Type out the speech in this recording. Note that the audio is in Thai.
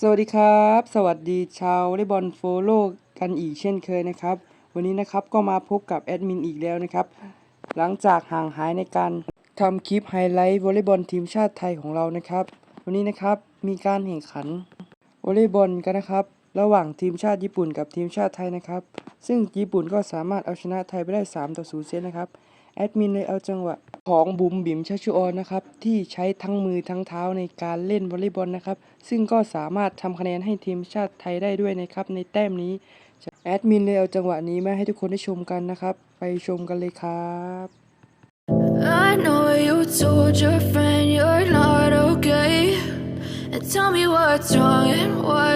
สวัสดีครับ สวัสดีชาววอลเลย์บอลโฟโลกันอีกเช่นเคยนะครับ วันนี้นะครับก็มาพบกับแอดมินอีกแล้วนะครับ หลังจากห่างหายในการทำคลิปไฮไลท์วอลเลย์บอลทีมชาติไทยของเรานะครับ วันนี้นะครับมีการแข่งขันวอลเลย์บอลกันนะครับ ระหว่างทีมชาติญี่ปุ่นกับทีมชาติไทยนะครับ ซึ่งญี่ปุ่นก็สามารถเอาชนะไทยไปได้3ต่อ0เซตนะครับ แอดมินเลยเอาจังหวะของบุ๋มบิ๋มชัชชุออนนะครับที่ใช้ทั้งมือทั้งเท้าในการเล่นวอลเลย์บอลนะครับ ซึ่งก็สามารถทำคะแนนให้ทีมชาติไทยได้ด้วยนะครับในแต้มนี้แอดมินเลยเอาจังหวะนี้มาให้ทุกคนได้ชมกันนะครับ ไปชมกันเลยครับ I know you told your friend you're not okay. And tell me what's wrong and why